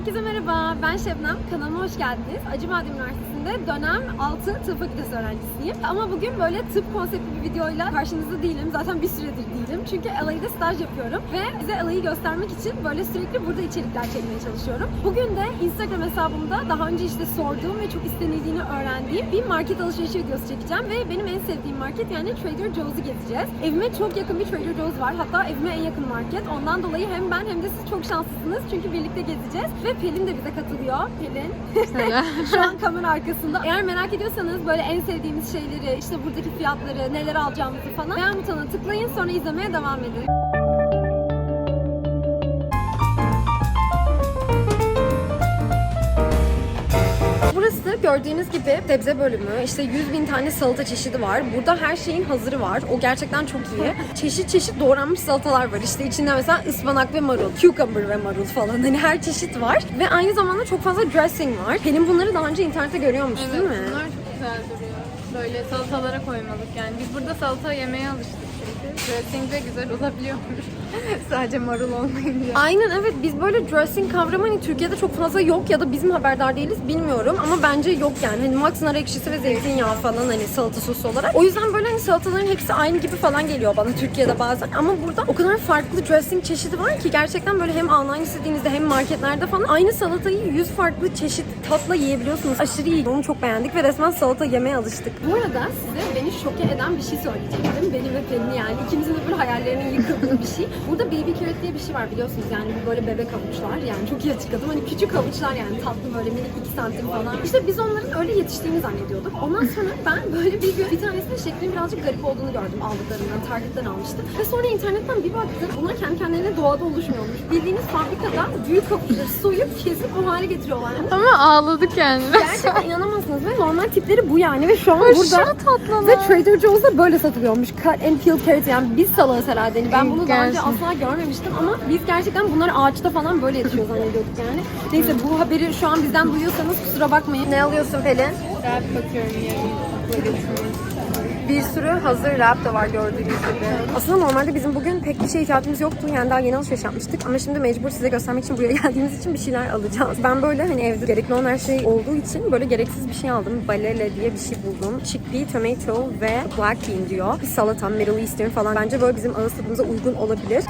Herkese merhaba, ben Şebnem. Kanalıma hoş geldiniz. Acıbadem Üniversitesi'nde dönem 6 tıp fakültesi öğrencisiyim. Ama bugün böyle tıp konseptli bir videoyla karşınızda değilim. Zaten bir süredir değilim. Çünkü LA'de staj yapıyorum. Ve size LA'yı göstermek için böyle sürekli burada içerikler çekmeye çalışıyorum. Bugün de Instagram hesabımda daha önce işte sorduğum ve çok istenildiğini öğrendiğim bir market alışverişi videosu çekeceğim. Ve benim en sevdiğim market yani Trader Joe's'u gezeceğiz. Evime çok yakın bir Trader Joe's var. Hatta evime en yakın market. Ondan dolayı hem ben hem de siz çok şanslısınız. Çünkü birlikte gezeceğiz. Ve Pelin de bize katılıyor. Pelin. Şu an kamera arkasında. Eğer merak ediyorsanız böyle en sevdiğimiz şeyleri, işte buradaki fiyatları, neler alacağımızı falan beğen butonuna tıklayın sonra izlemeye devam edin. Burası gördüğünüz gibi sebze bölümü. İşte 100 bin tane salata çeşidi var. Burada her şeyin hazırı var. O gerçekten çok iyi. Çeşit çeşit doğranmış salatalar var. İşte içinde mesela ıspanak ve marul, cucumber ve marul falan. Hani her çeşit var. Ve aynı zamanda çok fazla dressing var. Pelin bunları daha önce internette görüyormuş değil mi? bunlar çok güzel duruyor. Böyle salatalara koymalık yani. Biz burada salata yemeye alıştık. Dressing de güzel olabiliyormuş. Sadece marul olmayınca. Aynen evet biz böyle dressing kavramı hani Türkiye'de çok fazla yok ya da bizim haberdar değiliz bilmiyorum ama bence yok yani. Hani max nar ekşisi ve zeytinyağı falan hani salata sosu olarak. O yüzden böyle hani salataların hepsi aynı gibi falan geliyor bana Türkiye'de bazen. Ama burada o kadar farklı dressing çeşidi var ki gerçekten böyle hem online istediğinizde hem marketlerde falan aynı salatayı 100 farklı çeşit tatla yiyebiliyorsunuz. Aşırı iyi. Onu çok beğendik ve resmen salata yemeye alıştık. Bu arada size beni şoke eden bir şey söyleyecektim. Beni ve Pelin'i yani ikimizin de böyle hayallerinin yıkıldığı bir şey. Burada baby carrot diye bir şey var biliyorsunuz yani bu böyle bebek havuçlar yani çok iyi açıkladım. Hani küçük havuçlar yani tatlı böyle minik 2 santim falan. İşte biz onların öyle yetiştiğini zannediyorduk. Ondan sonra ben böyle bir gün bir tanesinin şeklinin birazcık garip olduğunu gördüm aldıklarından. Target'ten almıştım. Ve sonra internetten bir baktım. Bunlar kendi kendilerine doğada oluşmuyormuş. Bildiğiniz fabrikada büyük havuçları soyup kesip o hale getiriyorlar. Yani Ama ağladık yani. Gerçekten inanamazsınız ve normal tipleri bu yani ve şu an burada tatlılar. ve Trader Joe's'da böyle satılıyormuş. Cut and peel carrot yani biz salağız herhalde. Yani ben bunu daha önce asla görmemiştim ama biz gerçekten bunlar ağaçta falan böyle yetişiyor zannediyorduk yani. Neyse bu haberi şu an bizden duyuyorsanız kusura bakmayın. Ne alıyorsun Pelin? Ben bakıyorum yani. Bir sürü hazır wrap da var gördüğünüz gibi. Aslında normalde bizim bugün pek bir şeye ihtiyacımız yoktu. Yani daha yeni alışveriş yapmıştık. Ama şimdi mecbur size göstermek için buraya geldiğimiz için bir şeyler alacağız. Ben böyle hani evde gerekli olan her şey olduğu için böyle gereksiz bir şey aldım. Balele diye bir şey buldum. Chickpea, tomato ve black bean diyor. Bir salata, Middle Eastern falan. Bence böyle bizim ağız tadımıza uygun olabilir.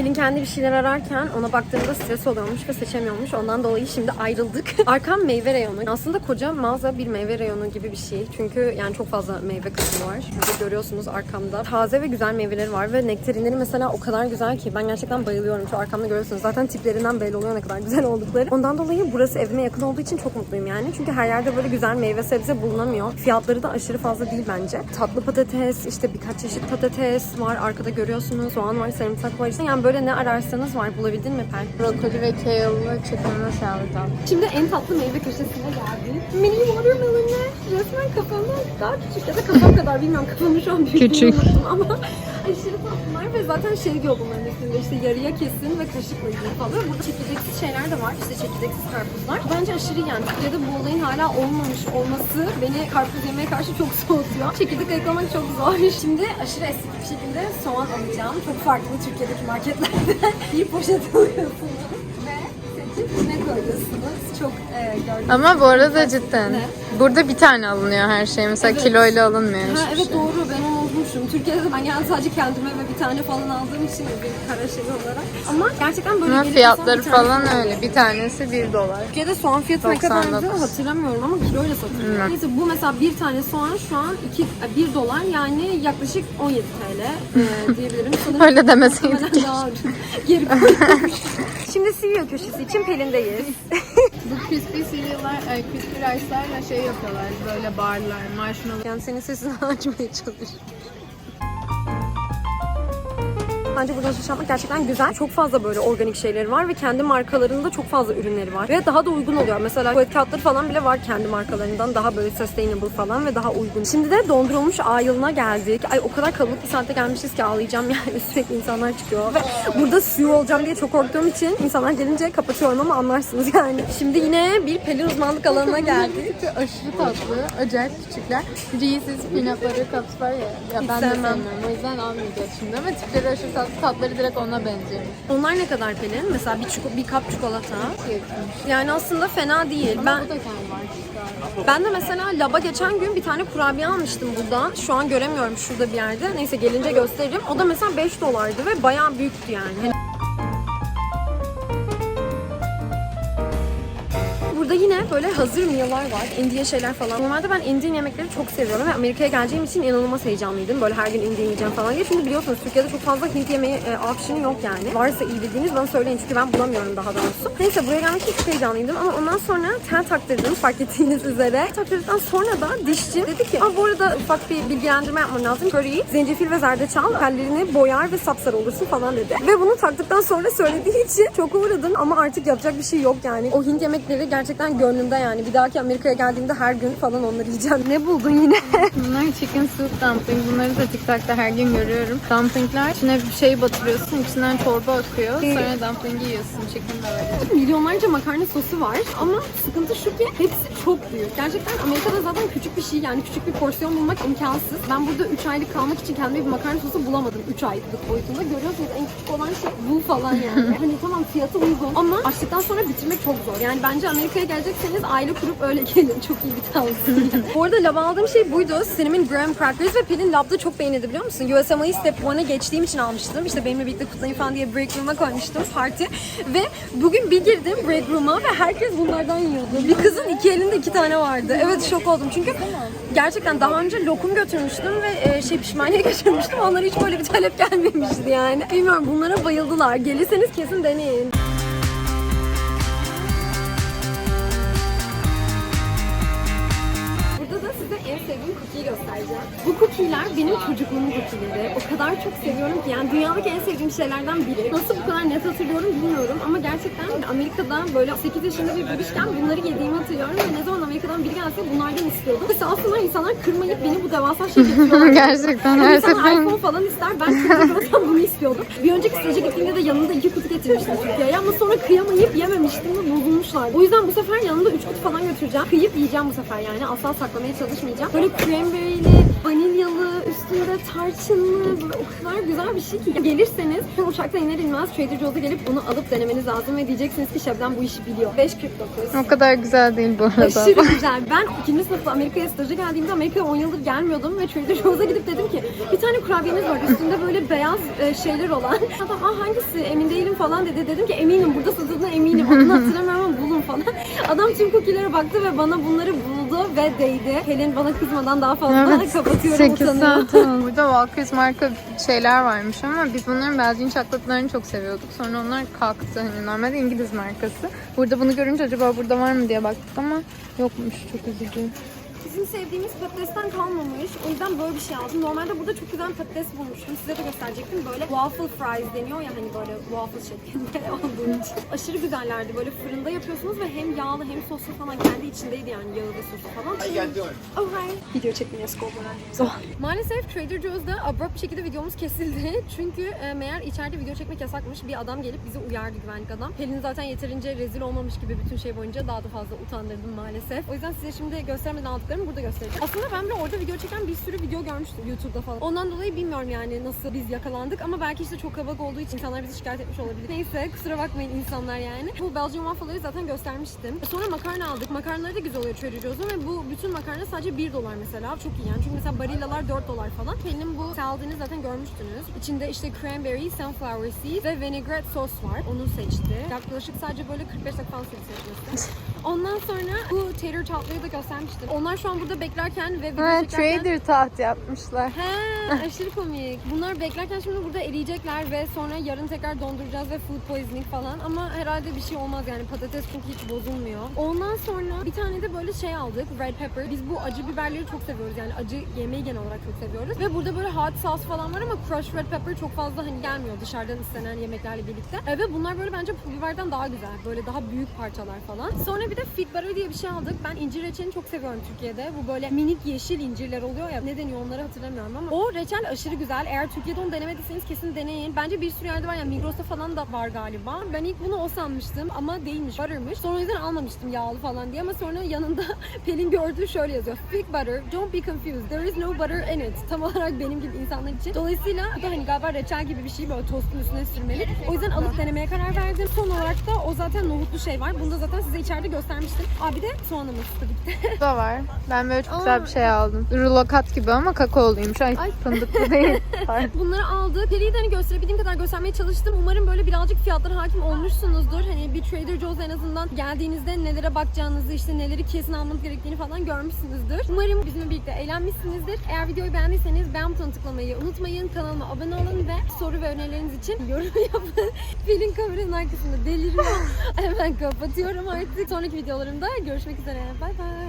Pelin kendi bir şeyler ararken ona baktığında stres oluyormuş ve seçemiyormuş. Ondan dolayı şimdi ayrıldık. Arkam meyve reyonu. Aslında koca mağaza bir meyve reyonu gibi bir şey. Çünkü yani çok fazla meyve kısmı var. Burada görüyorsunuz arkamda. Taze ve güzel meyveleri var ve nektarinleri mesela o kadar güzel ki ben gerçekten bayılıyorum. Şu arkamda görüyorsunuz. Zaten tiplerinden belli oluyor ne kadar güzel oldukları. Ondan dolayı burası evime yakın olduğu için çok mutluyum yani. Çünkü her yerde böyle güzel meyve sebze bulunamıyor. Fiyatları da aşırı fazla değil bence. Tatlı patates, işte birkaç çeşit patates var. Arkada görüyorsunuz. Soğan var, sarımsak var. İşte yani böyle ne ararsanız var. Bulabildin mi Pel? Brokoli ve kale'lı chicken salad aldım. Şimdi en tatlı meyve köşesine geldik. Mini watermelon'lar resmen kafamdan daha küçük ya da kafam kadar bilmiyorum kafamı şu an büyüklüğünü Küçük. ama aşırı tatlılar ve zaten şey diyor bunların üstünde işte yarıya kesin ve kaşıkla yiyin falan. Burada çekirdeksiz şeyler de var işte çekirdeksiz karpuzlar. Bence aşırı yani Türkiye'de bu olayın hala olmamış olması beni karpuz yemeye karşı çok soğutuyor. Çekirdek ayıklamak çok zor. Şimdi aşırı estetik bir şekilde soğan alacağım. Çok farklı Türkiye'deki marketlerde bir poşet alıyorsunuz ve seçip ne koyuyorsunuz. Çok e, gördüğünüz Ama bu arada cidden. Ne? Burada bir tane alınıyor her şey. Mesela Evet. kiloyla alınmıyor Ha, hiçbir evet şey. doğru ben onu unutmuşum. Türkiye'de ben yani sadece kendime ve bir tane falan aldığım için bir kara şey olarak. Ama gerçekten böyle Ama fiyatları bir tane falan oluyor. öyle. Bir tanesi 1 dolar. Türkiye'de soğan fiyatı ne 99. kadardı hatırlamıyorum ama kiloyla satılıyor. Bilmem. Neyse bu mesela bir tane soğan şu an 2, 1 dolar yani yaklaşık 17 TL e, diyebilirim. Sanırım Öyle demeseydin. muhtemelen daha. Geri. Şimdi CEO köşesi için Pelin'deyiz. Bu crispy cereal'lar, ay, crispy rice'larla şey yapıyorlar. Böyle barlar, marshmallow. Yani senin sesini açmaya çalış. Bence buradan alışveriş yapmak gerçekten güzel. Çok fazla böyle organik şeyleri var ve kendi markalarında çok fazla ürünleri var. Ve daha da uygun oluyor. Mesela tuvalet kağıtları falan bile var kendi markalarından. Daha böyle sustainable falan ve daha uygun. Şimdi de dondurulmuş A yılına geldik. Ay o kadar kalabalık bir saatte gelmişiz ki ağlayacağım yani. Sürekli insanlar çıkıyor. Ve burada CEO olacağım diye çok korktuğum için insanlar gelince kapatıyorum ama anlarsınız yani. Şimdi yine bir pelin uzmanlık alanına geldik. Aşırı tatlı. Acayip küçükler. Reese's peanut butter cups var ya. Ya ben de sevmiyorum. O yüzden almayacağız şimdi ama tipleri aşırı tatlı. Tatları direkt ona benziyor. Onlar ne kadar Pelin? Mesela bir, çiko- bir kap çikolata. Yani aslında fena değil. Ben Bu da kendi var galiba. ben de mesela Lab'a geçen gün bir tane kurabiye almıştım buradan. Şu an göremiyorum şurada bir yerde. Neyse gelince gösteririm. O da mesela 5 dolardı ve bayağı büyüktü yani. Hani Burada yine böyle hazır meal'lar var. Indian şeyler falan. Normalde ben Indian yemekleri çok seviyorum ve Amerika'ya geleceğim için inanılmaz heyecanlıydım. Böyle her gün Indian yiyeceğim falan diye. Çünkü biliyorsunuz Türkiye'de çok fazla Hint yemeği e, option'ı yok yani. Varsa iyi bildiğiniz bana söyleyin çünkü ben bulamıyorum daha doğrusu. Neyse buraya gelmek için çok heyecanlıydım ama ondan sonra tel taktırdım fark ettiğiniz üzere. Taktırdıktan sonra da dişçi dedi ki Aa, bu arada ufak bir bilgilendirme yapman lazım. Curry, zencefil ve zerdeçal tellerini boyar ve sapsarı olursun falan dedi. Ve bunu taktıktan sonra söylediği için çok uğradım ama artık yapacak bir şey yok yani. O Hint yemekleri gerçekten gönlümde yani. Bir dahaki Amerika'ya geldiğimde her gün falan onları yiyeceğim. Ne buldun yine? Bunlar chicken soup dumpling. Bunları da TikTok'ta her gün görüyorum. Dumplingler içine bir şey batırıyorsun. içinden çorba akıyor. Sonra dumplingi yiyorsun. Chicken de öyle. Milyonlarca makarna sosu var ama sıkıntı şu ki hepsi çok büyük. Gerçekten Amerika'da zaten küçük bir şey yani küçük bir porsiyon bulmak imkansız. Ben burada 3 aylık kalmak için kendime bir makarna sosu bulamadım 3 aylık boyutunda. Görüyorsunuz en küçük olan şey bu falan yani. hani tamam fiyatı uygun ama açtıktan sonra bitirmek çok zor. Yani bence Amerika'ya gelecekseniz aile kurup öyle gelin. Çok iyi bir tavsiye. Bu arada lava aldığım şey buydu. Cinnamon Graham Crackers ve Pelin labda çok beğenildi biliyor musun? USMLE Step 1'a geçtiğim için almıştım. İşte benimle birlikte kutlayın falan diye break room'a koymuştum parti. Ve bugün bir girdim break room'a ve herkes bunlardan yiyordu. Bir kızın iki elinde iki tane vardı. Evet şok oldum çünkü gerçekten daha önce lokum götürmüştüm ve e, şey pişmaniye götürmüştüm. Onlara hiç böyle bir talep gelmemişti yani. Bilmiyorum bunlara bayıldılar. Gelirseniz kesin deneyin. Çocukluğumun cookie'leri. O kadar çok seviyorum ki yani dünyadaki en sevdiğim şeylerden biri. Nasıl bu kadar net hatırlıyorum bilmiyorum ama gerçekten Amerika'da böyle 8 yaşında bir bebişken bunları yediğimi hatırlıyorum ve ne zaman Amerika'dan biri gelse bunlardan istiyordum. Sağ olsunlar insanlar kırmayıp beni bu devasa şey getiriyorlar. Gerçekten Yani her insan seferinde. iPhone falan ister. Ben çocuk bunu istiyordum. Bir önceki staja gittiğimde de yanında iki kutu getirmiştim Türkiye'ye ama sonra kıyamayıp yememiştim ve bozulmuşlar. O yüzden bu sefer yanında üç kutu falan götüreceğim. Kıyıp yiyeceğim bu sefer yani. Asla saklamaya çalışmayacağım. Böyle cranberry'li, vanilyalı, üstünde tarçınlı böyle o kadar güzel bir şey ki. Gelirseniz uçaktan iner inmez Trader Joe'da gelip bunu alıp denemeniz lazım ve diyeceksiniz ki Şebnem bu işi biliyor. 5.49. O kadar güzel değil bu arada. Aşırı güzel. Ben ikinci sınıfta Amerika'ya staja geldiğimde Amerika'ya 10 yıldır gelmiyordum ve Trader Joe's'a gidip dedim ki bir tane kurabiyeniz var üstünde böyle beyaz e, şeyler olan. Adam ah hangisi emin değilim falan dedi. Dedim ki eminim burada satıldığına eminim. Adını hatırlamıyorum ama bulun falan. Adam tüm cookie'lere baktı ve bana bunları buldu ve değdi. Pelin bana kızmadan daha fazla Evet, kapatıyorum 8 utanıyorum. saat oldu. Burada Walker's marka şeyler varmış ama biz bunların Belgian çikolatlarını çok seviyorduk. Sonra onlar kalktı. Hani normalde İngiliz markası. Burada bunu görünce acaba burada var mı diye baktık ama yokmuş. Çok üzücü. Bizim sevdiğimiz patatesten kalmamış. O yüzden böyle bir şey aldım. Normalde burada çok güzel patates bulmuştum. Size de gösterecektim. Böyle waffle fries deniyor ya hani böyle waffle şeklinde olduğu için. Aşırı güzellerdi. Böyle fırında yapıyorsunuz ve hem yağlı hem soslu falan kendi içindeydi yani yağı ve sosu falan. Oh hi. Video çekmeye skor Maalesef Trader Joe's'da abrupt bir şekilde videomuz kesildi. Çünkü e, meğer içeride video çekmek yasakmış. Bir adam gelip bizi uyardı güvenlik adam. Pelin zaten yeterince rezil olmamış gibi bütün şey boyunca daha da fazla utandırdım maalesef. O yüzden size şimdi göstermeden aldıklarımı burada göstereceğim. Aslında ben bile orada video çeken bir sürü video görmüştüm YouTube'da falan. Ondan dolayı bilmiyorum yani nasıl biz yakalandık ama belki işte çok kalabalık olduğu için insanlar bizi şikayet etmiş olabilir. Neyse kusura bakmayın insanlar yani. Bu Belgian waffle'ları zaten göstermiştim. Sonra makarna aldık. Makarnaları da güzel oluyor Joe's'un ve bu bütün makarna sadece 1 dolar mesela. Çok iyi yani. Çünkü mesela Barillalar 4 dolar falan. Pelin'in bu saladını zaten görmüştünüz. İçinde işte cranberry, sunflower seeds ve vinaigrette sos var. Onu seçti. Yaklaşık sadece böyle 45 dakika falan seçmesi. Ondan sonra bu tater tatlıları da göstermiştim. Onlar şu an burada beklerken ve video Ha, çekerken... trader taht yapmışlar. He, aşırı komik. Bunlar beklerken şimdi burada eriyecekler ve sonra yarın tekrar donduracağız ve food poisoning falan. Ama herhalde bir şey olmaz yani patates çünkü hiç bozulmuyor. Ondan sonra bir tane de böyle şey aldık. Red pepper. Biz bu acı biberleri çok seviyoruz yani acı yemeği genel olarak çok seviyoruz. Ve burada böyle hot sauce falan var ama crushed red pepper çok fazla hani gelmiyor dışarıdan istenen yemeklerle birlikte. E, ve bunlar böyle bence pul biberden daha güzel. Böyle daha büyük parçalar falan. Sonra Bir de fig butter diye bir şey aldık. Ben incir reçelini çok seviyorum Türkiye'de. Bu böyle minik yeşil incirler oluyor ya. Ne deniyor onları hatırlamıyorum ama. O reçel aşırı güzel. Eğer Türkiye'de onu denemediyseniz kesin deneyin. Bence bir sürü yerde var ya Migros'ta falan da var galiba. Ben ilk bunu o sanmıştım ama değilmiş. Butter'mış. Sonra o yüzden almamıştım yağlı falan diye ama sonra yanında Pelin gördü şöyle yazıyor. Fig butter, don't be confused. There is no butter in it. Tam olarak benim gibi insanlar için. Dolayısıyla bu da hani galiba reçel gibi bir şey böyle tostun üstüne sürmeli. O yüzden alıp denemeye karar verdim. Son olarak da o zaten nohutlu şey var. Bunu da zaten size içeride göstermiştim. Aa bir de soğanımız tabii ki. Bu da var. Ben böyle çok Aa. güzel bir şey aldım. Rulo kat gibi ama kakaoluymuş. Ay, Ay. fındıklı değil. Pardon. Bunları aldık. Periyi de hani gösterebildiğim kadar göstermeye çalıştım. Umarım böyle birazcık fiyatlara hakim olmuşsunuzdur. Hani bir Trader Joe's en azından geldiğinizde nelere bakacağınızı, işte neleri kesin almanız gerektiğini falan görmüşsünüzdür. Umarım bizimle birlikte eğlenmişsinizdir. Eğer videoyu beğendiyseniz beğen butonuna tıklamayı unutmayın. Kanalıma abone olun ve soru ve önerileriniz için yorum yapın. Pelin kameranın arkasında deliriyor. Hemen kapatıyorum artık. Sonraki videolarımda görüşmek üzere. Bay bay.